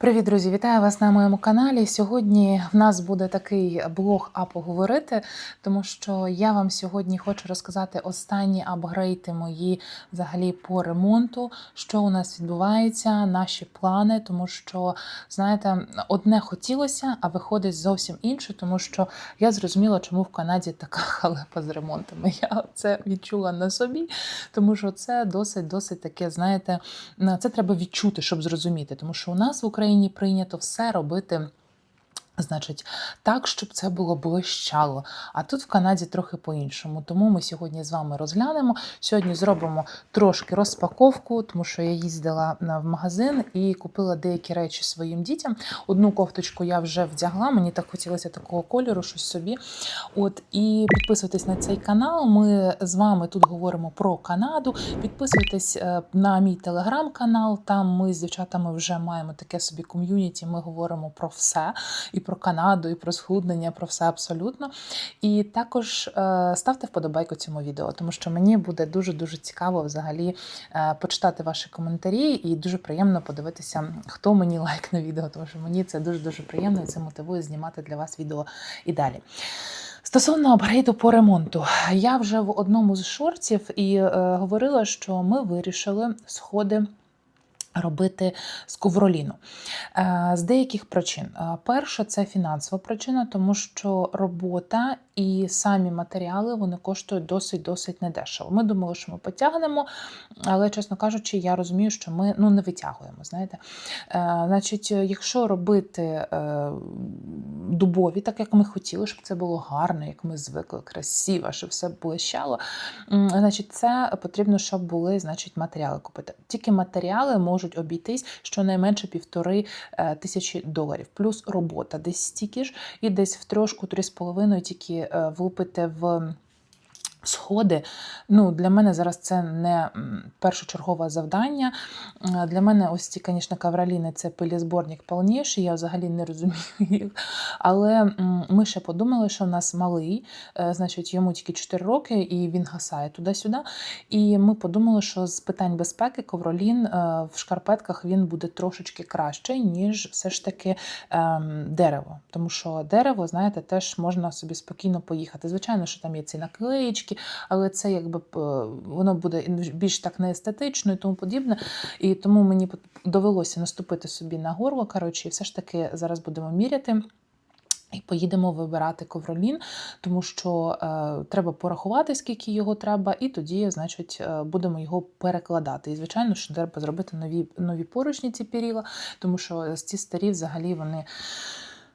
Привіт, друзі! Вітаю вас на моєму каналі. Сьогодні в нас буде такий блог а поговорити, тому що я вам сьогодні хочу розказати останні апгрейди мої взагалі по ремонту, що у нас відбувається, наші плани, тому що, знаєте, одне хотілося, а виходить зовсім інше, тому що я зрозуміла, чому в Канаді така халепа з ремонтами. Я це відчула на собі, тому що це досить, досить таке, знаєте, це треба відчути, щоб зрозуміти, тому що у нас в Україні прийнято все робити. Значить, так, щоб це було блищало. А тут в Канаді трохи по-іншому. Тому ми сьогодні з вами розглянемо. Сьогодні зробимо трошки розпаковку, тому що я їздила в магазин і купила деякі речі своїм дітям. Одну кофточку я вже вдягла, мені так хотілося такого кольору, щось собі. От і підписуйтесь на цей канал. Ми з вами тут говоримо про Канаду. Підписуйтесь е, на мій телеграм-канал. Там ми з дівчатами вже маємо таке собі ком'юніті. Ми говоримо про все і про Канаду, і про схуднення, про все абсолютно. І також е, ставте вподобайку цьому відео, тому що мені буде дуже дуже цікаво взагалі е, почитати ваші коментарі, і дуже приємно подивитися, хто мені лайкне відео, тому що мені це дуже дуже приємно і це мотивує знімати для вас відео і далі. Стосовно апгрейду по ремонту, я вже в одному з шортів і е, говорила, що ми вирішили сходи. Робити з ковроліну Е, з деяких причин. Е, Перша це фінансова причина, тому що робота і самі матеріали вони коштують досить досить недешево. Ми думали, що ми потягнемо, але, чесно кажучи, я розумію, що ми ну, не витягуємо. Знаєте, Е, Значить, якщо робити дубові, так як ми хотіли, щоб це було гарно, як ми звикли, красиво, щоб все блищало. Значить, це потрібно, щоб були значить, матеріали купити. Тільки матеріали можуть обійтись щонайменше півтори е, тисячі доларів, плюс робота десь стільки ж, і десь в трошку три з половиною тільки влупите влупити в. Сходи, ну для мене зараз це не першочергове завдання. Е, Для мене ось ці, звісно, кавраліни це пилізборник повніший, я взагалі не розумію їх. Але ми ще подумали, що в нас малий, е, значить, йому тільки 4 роки, і він гасає туди-сюди. І ми подумали, що з питань безпеки ковролін е, в шкарпетках він буде трошечки кращий, ніж все ж таки ем, дерево. Тому що дерево, знаєте, теж можна собі спокійно поїхати. Звичайно, що там є ці наклеїчки, але це якби е, воно буде більш так неестетично і тому подібне. І тому мені довелося наступити собі на горло. Коротше, і все ж таки зараз будемо міряти. І поїдемо вибирати ковролін, тому що е, треба порахувати, скільки його треба, і тоді, значить, е, будемо його перекладати. І звичайно, що треба зробити нові, нові поручні ці піріла, тому що ці старі взагалі вони.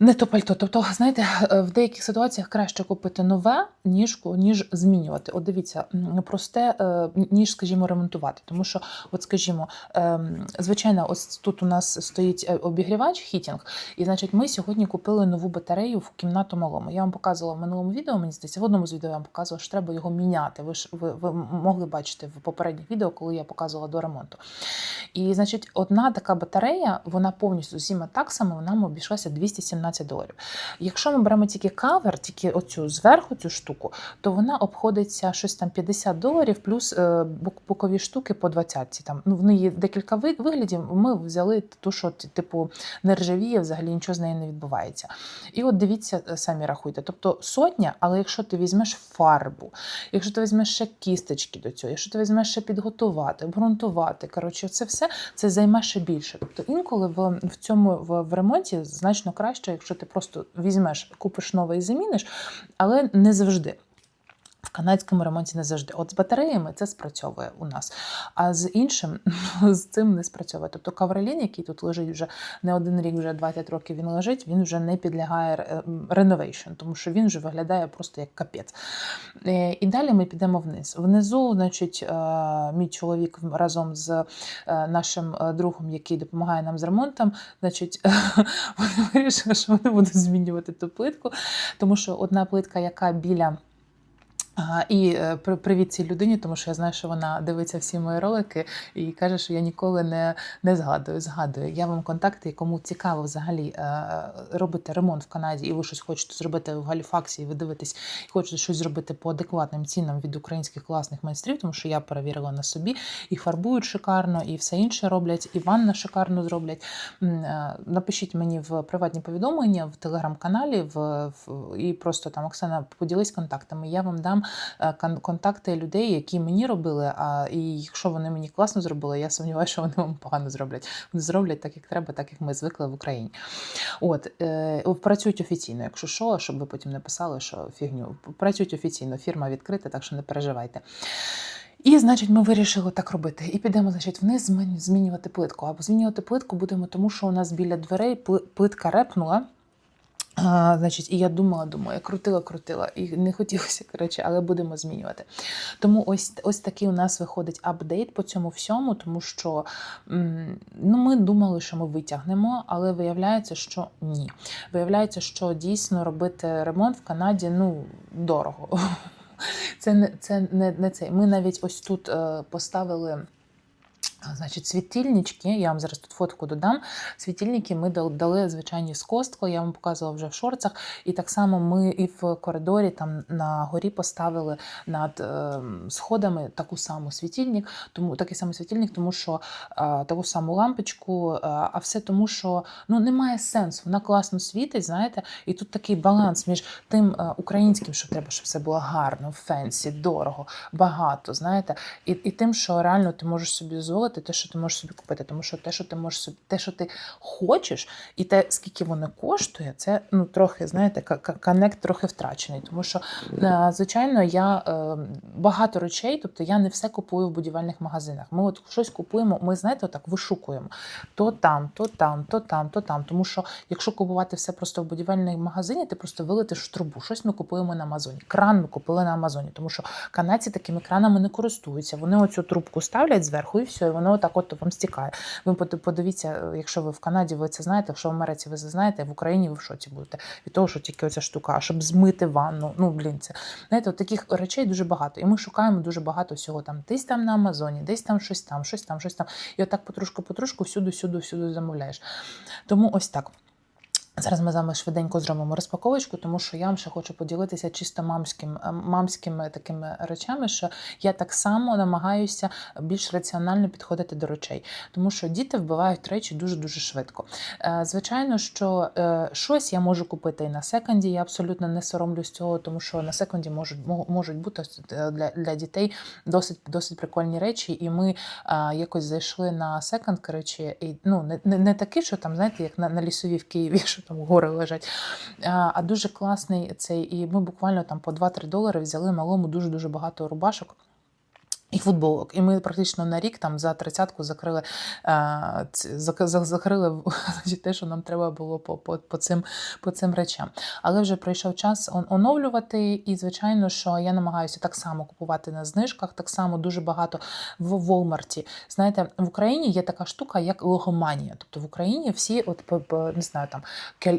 Не то пальто. Тобто, знаєте, е, в деяких ситуаціях краще купити нове, ніж, ніж змінювати. От дивіться, просте, е, ніж, скажімо, ремонтувати. Тому що, от скажімо, ем, звичайно, ось тут у нас стоїть е, обігрівач, хітінг, і значить, ми сьогодні купили нову батарею в кімнату малому. Я вам показувала в минулому відео, мені здається, в одному з відео я вам показувала, що треба його міняти. Ви ж ви, ви могли бачити в попередніх відео, коли я показувала до ремонту. І, значить, одна така батарея, вона повністю з усіма таксами, вона обійшлася 217 доларів. Якщо ми беремо тільки кавер, тільки оцю зверху цю штуку, то вона обходиться щось там 50 доларів, плюс е, бокові штуки по 20. Там ну в неї декілька виглядів. Ми взяли ту, що типу не ржавіє, взагалі нічого з нею не відбувається. І от дивіться, е, самі рахуйте. Тобто сотня, але якщо ти візьмеш фарбу, якщо ти візьмеш ще кісточки до цього, якщо ти візьмеш ще підготувати, обґрунтувати, коротше, це все це займе ще більше. Тобто інколи в, в цьому в, в ремонті значно краще, якщо ти просто візьмеш, купиш нове і заміниш, але не завжди. В канадському ремонті не завжди. От з батареями це спрацьовує у нас. А з іншим з цим не спрацьовує. Тобто каврелін, який тут лежить вже не один рік, вже 20 років він лежить, він вже не підлягає реновейшн, тому що він вже виглядає просто як капець. Е, І далі ми підемо вниз. Внизу, значить, е, мій чоловік разом з е, нашим е, другом, який допомагає нам з ремонтом, значить, вони вирішили, що вони будуть змінювати ту плитку, тому що одна плитка, яка біля І е, при- привіт цій людині, тому що я знаю, що вона дивиться всі мої ролики і каже, що я ніколи не, не згадую. Згадую. Я вам контакти, кому цікаво взагалі е, робити ремонт в Канаді, і ви щось хочете зробити в Галіфаксі, і ви дивитесь, і хочете щось зробити по адекватним цінам від українських класних майстрів, тому що я перевірила на собі, і фарбують шикарно, і все інше роблять, і ванна шикарно зроблять. Е, Напишіть мені в приватні повідомлення в телеграм-каналі, в, в і просто там Оксана, поділись контактами. Я вам дам контакти людей, які мені робили. А і якщо вони мені класно зробили, я сумніваюся, що вони вам погано зроблять. Вони зроблять так, як треба, так як ми звикли в Україні. От е, працюють офіційно, якщо що, щоб ви потім не писали, що фігню. Працюють офіційно, фірма відкрита, так що не переживайте. І, значить, ми вирішили так робити. І підемо, значить, вниз змінювати плитку. Або змінювати плитку будемо, тому що у нас біля дверей плитка репнула. А, значить, і я думала, думаю, крутила, крутила, і не хотілося, коротше, але будемо змінювати. Тому ось, ось такий у нас виходить апдейт по цьому всьому, тому що ну, ми думали, що ми витягнемо, але виявляється, що ні. Виявляється, що дійсно робити ремонт в Канаді ну, дорого. Це не, це не, не це. Ми навіть ось тут е, поставили. Значить, світильнички, я вам зараз тут фотку додам. Світильники ми дали звичайні з косткою, я вам показувала вже в шорцах. І так само ми і в коридорі там на горі поставили над е, сходами таку саму світильник, тому такий самий світильник, тому що е, таку саму лампочку, е, а все тому, що ну немає сенсу. Вона класно світить, знаєте, і тут такий баланс між тим українським, що треба, щоб все було гарно, фенсі, дорого, багато, знаєте, і, і тим, що реально ти можеш собі дозволити те, що ти можеш собі купити. Тому що те, що ти можеш собі, те, що ти хочеш, і те, скільки воно коштує, це ну трохи, знаєте, ка- ка- коннект трохи втрачений. Тому що, е, звичайно, я е, багато речей, тобто я не все купую в будівельних магазинах. Ми от щось купуємо, ми знаєте, отак вишукуємо то там, то там, то там, то там. Тому що якщо купувати все просто в будівельному магазині, ти просто вилетиш в трубу. Щось ми купуємо на Амазоні. Кран ми купили на Амазоні, тому що канадці такими кранами не користуються. Вони оцю трубку ставлять зверху і все, воно отак от вам стікає. Ви подивіться, якщо ви в Канаді, ви це знаєте, якщо в Америці ви це знаєте, в Україні ви в шоці будете від того, що тільки оця штука, а щоб змити ванну. Ну блін, це знаєте, от таких речей дуже багато. І ми шукаємо дуже багато всього там. Десь там на Амазоні, десь там щось там, щось там, щось там. І отак потрошку-потрошку всюди, всюди, всюди замовляєш. Тому ось так. Зараз ми з вами швиденько зробимо розпаковочку, тому що я вам ще хочу поділитися чисто мамським, е, мамськими такими речами, що я так само намагаюся більш раціонально підходити до речей, тому що діти вбивають речі дуже дуже швидко. Е, Звичайно, що е, щось я можу купити і на секонді. Я абсолютно не соромлюсь цього, тому що на секонді можуть можуть бути для, для дітей досить досить прикольні речі. І ми якось зайшли на секонд, коротше, і ну не, не, не такий, що там, знаєте, як на, на лісовій в Києві, там гори лежать. А, дуже класний цей. І ми буквально там по 2-3 долари взяли малому дуже дуже багато рубашок. І футболок, і ми практично на рік там за тридцятку закрили е, закрили те, що нам треба було по, по, по, цим, по цим речам. Але вже прийшов час оновлювати, і звичайно, що я намагаюся так само купувати на знижках, так само дуже багато в Волмарті. Знаєте, в Україні є така штука, як логоманія. Тобто в Україні всі, от не знаю, там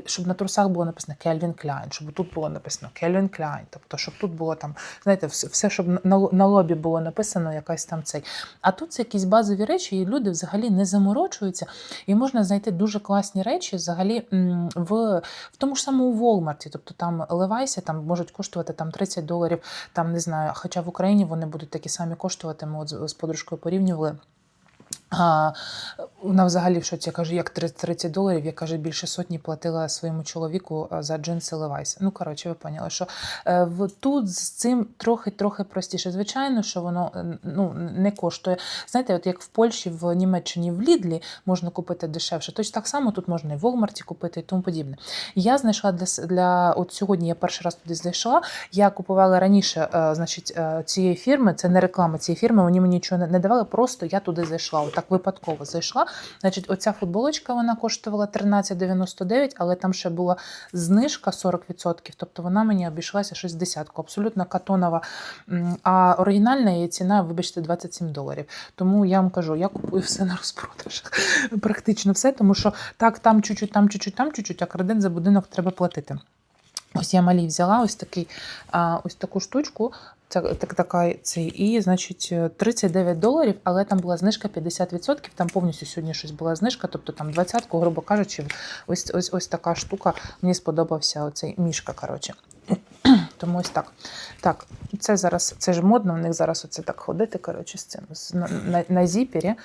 щоб на трусах було написано Кельвін Кляйн, щоб тут було написано Кельвін Кляйн, тобто щоб тут було там, знаєте, все, щоб на лобі було написано якась там цей. А тут це якісь базові речі, і люди взагалі не заморочуються. І можна знайти дуже класні речі взагалі в, в тому ж самому Волмарті. Тобто там Левайся там можуть коштувати там 30 доларів, там не знаю, хоча в Україні вони будуть такі самі коштувати. Ми от з подружкою порівнювали. А, вона взагалі в шоці, я кажу, як 30 30 доларів, я каже, більше сотні платила своєму чоловіку за джинси Levi's. Ну, коротше, ви поняли, що е, тут з цим трохи-трохи простіше. Звичайно, що воно е, ну, не коштує. Знаєте, от як в Польщі, в Німеччині, в Лідлі можна купити дешевше, точно так само тут можна і в Волмарті купити і тому подібне. Я знайшла для, для от сьогодні я перший раз туди зайшла. Я купувала раніше, е, значить, цієї фірми, це не реклама цієї фірми, вони мені нічого не давали, просто я туди зайшла. Отак випадково зайшла. Значить, оця футболочка вона коштувала 13,99, але там ще була знижка 40%, тобто вона мені обійшлася щось десятку, абсолютно катонова. А оригінальна її ціна, вибачте, 27 доларів. Тому я вам кажу, я купую все на розпродажах. Практично все, тому що так, там чуть-чуть, там чуть-чуть, там чуть-чуть, а кредит за будинок треба платити. Ось я малі взяла ось такий, ось таку штучку. Це так, така цей, і, значить, 39 доларів, але там була знижка 50%, там повністю сьогодні щось була знижка, тобто там 20-ку, грубо кажучи, ось, ось, ось така штука. Мені сподобався оцей мішка, коротше. Тому ось так. Так, це зараз, це ж модно, в них зараз оце так ходити, коротше, з цим, на, на, на зіпері.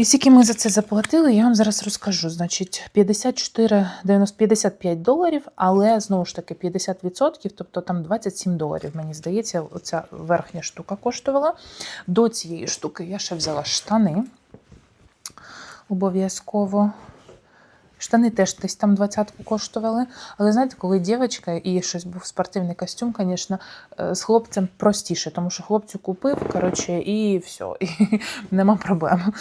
І скільки ми за це заплатили, я вам зараз розкажу. Значить, 54, 90, 55 доларів, але знову ж таки 50%, тобто там 27 доларів, мені здається, оця верхня штука коштувала. До цієї штуки я ще взяла штани. Обов'язково. Штани теж десь там двадцятку коштували. Але знаєте, коли дівчинка і щось був спортивний костюм, звісно, е, з хлопцем простіше, тому що хлопцю купив, коротше, і все, і нема проблем.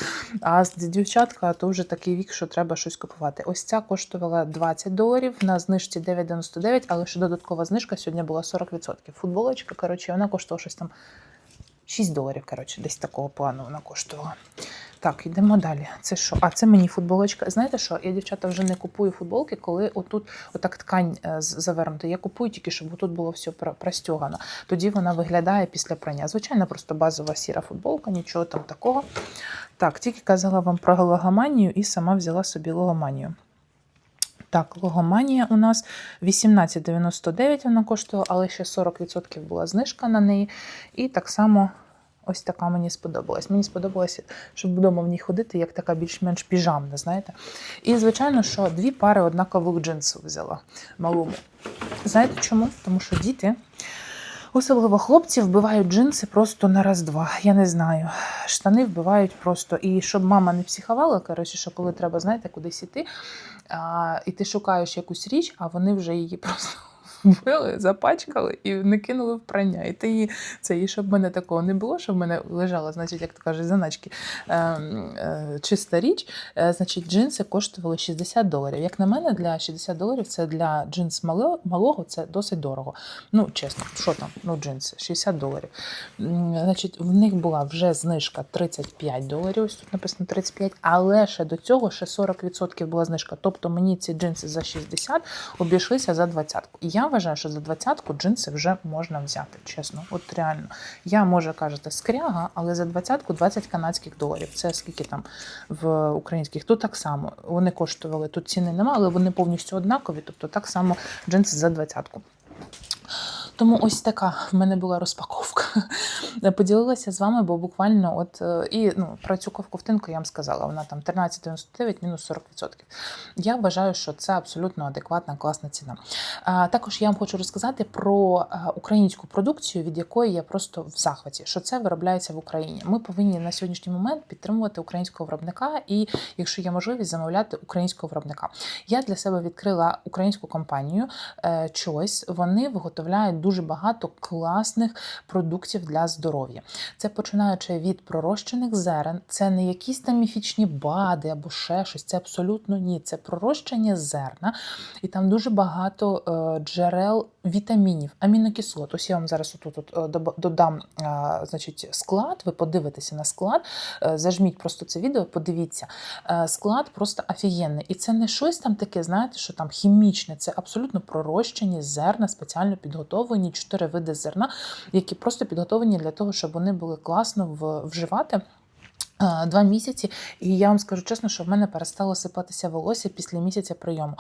А з дівчатка то вже такий вік, що треба щось купувати. Ось ця коштувала 20 доларів на знижці 9,99, але ще додаткова знижка сьогодні була 40%. Футболочка, коротше, вона коштувала щось там 6 доларів, коротше, десь такого плану вона коштувала. Так, йдемо далі. Це що? А це мені футболочка. Знаєте що? Я дівчата вже не купую футболки, коли отут отак ткань е, завернута. Я купую тільки, щоб тут було все про- простягано. Тоді вона виглядає після прання. Звичайно, просто базова сіра футболка, нічого там такого. Так, тільки казала вам про логоманію і сама взяла собі логоманію. Так, логоманія у нас 18,99 вона коштувала, але ще 40% була знижка на неї. І так само ось така мені сподобалась. Мені сподобалося, щоб вдома в ній ходити, як така більш-менш піжамна, знаєте. І, звичайно, що дві пари однакових джинсів взяла малому. Знаєте чому? Тому що діти. Особливо хлопці вбивають джинси просто на раз-два. Я не знаю. Штани вбивають просто. І щоб мама не психувала, коротше, що коли треба, знаєте, кудись іти, а, і ти шукаєш якусь річ, а вони вже її просто вбили, запачкали і не кинули в прання. І ти це, і щоб в мене такого не було, щоб в мене лежала, значить, як то кажуть, заначки е, е, чиста річ. Е, значить, джинси коштували 60 доларів. Як на мене, для 60 доларів це для джинс мало- малого це досить дорого. Ну, чесно, що там? Ну, джинси, 60 доларів. Значить, в них була вже знижка 35 доларів. Ось тут написано 35, але ще до цього ще 40% була знижка. Тобто мені ці джинси за 60 обійшлися за 20. І я вважаю, що за 20 джинси вже можна взяти. Чесно, от реально. Я може кажете скряга, але за 20 20 канадських доларів. Це скільки там в українських? Тут так само. Вони коштували тут ціни немає, але вони повністю однакові. Тобто так само джинси за 20. Тому ось така в мене була розпаковка. Поділилася з вами, бо буквально от е, і ну, про цю ковтинку я вам сказала, вона там 13,99 мінус 40%. Я вважаю, що це абсолютно адекватна, класна ціна. А, також я вам хочу розказати про е, українську продукцію, від якої я просто в захваті, що це виробляється в Україні. Ми повинні на сьогоднішній момент підтримувати українського виробника і, якщо є можливість, замовляти українського виробника. Я для себе відкрила українську компанію е, Choice. Вони виготовляють дуже багато класних продуктів для здоров'я. Це починаючи від пророщених зерен, це не якісь там міфічні бади або ще щось. Це абсолютно ні. Це пророщення зерна, і там дуже багато е, джерел вітамінів, амінокислот. Ось я вам зараз отут от, е, додам е, значить, склад. Ви подивитеся на склад, е, зажміть просто це відео, подивіться. Склад просто офігенний. І це не щось там таке, знаєте, що там хімічне, це абсолютно пророщені зерна, спеціально підготовлені, чотири види зерна, які просто підготовлені для того, щоб вони були класно вживати. Е, Два місяці, і я вам скажу чесно, що в мене перестало сипатися волосся після місяця прийому.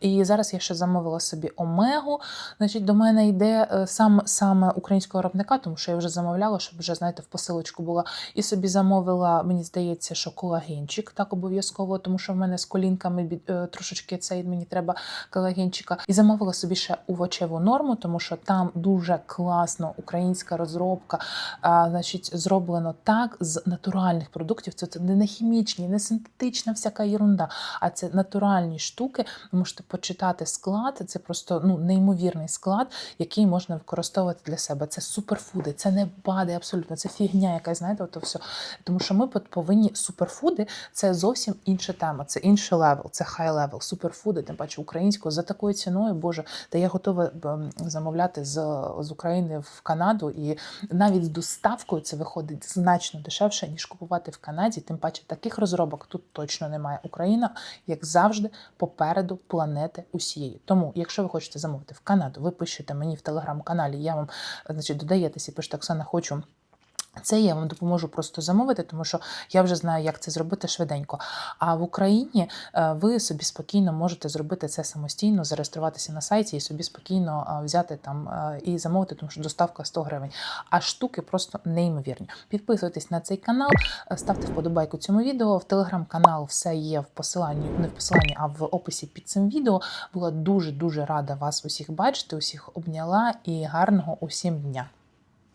І зараз я ще замовила собі омегу. Значить, до мене йде е, сам саме українського виробника, тому що я вже замовляла, щоб вже знаєте, в посилочку була. І собі замовила, мені здається, що колагенчик так обов'язково, тому що в мене з колінками е, трошечки цей мені треба колагенчика. І замовила собі ще овочеву норму, тому що там дуже класно українська розробка. Значить, зроблено так з натуральних продуктів. Це, це не хімічні, не синтетична всяка ерунда, а це натуральні штуки. Ви можете почитати склад. Це просто ну неймовірний склад, який можна використовувати для себе. Це суперфуди, це не бади, абсолютно. Це фігня, якась знаєте, ото все. Тому що ми повинні суперфуди це зовсім інша тема, це інший левел, це хай левел. Суперфуди, тим паче українською за такою ціною, боже, та я готова ем, замовляти з, з України в Канаду, і навіть з доставкою це виходить значно дешевше, ніж купувати в Канаді. Тим паче таких розробок тут точно немає. Україна, як завжди, попереду планети усієї. Тому, якщо ви хочете замовити в Канаду, ви пишете мені в телеграм-каналі, я вам значить, додаєтесь і пишете Оксана, хочу. Це я вам допоможу просто замовити, тому що я вже знаю, як це зробити швиденько. А в Україні е, ви собі спокійно можете зробити це самостійно, зареєструватися на сайті і собі спокійно е, взяти там е, і замовити, тому що доставка 100 гривень. А штуки просто неймовірні. Підписуйтесь на цей канал, ставте вподобайку цьому відео. В телеграм-канал все є в посиланні, не в посиланні, а в описі під цим відео. Була дуже дуже рада вас усіх бачити, усіх обняла і гарного усім дня.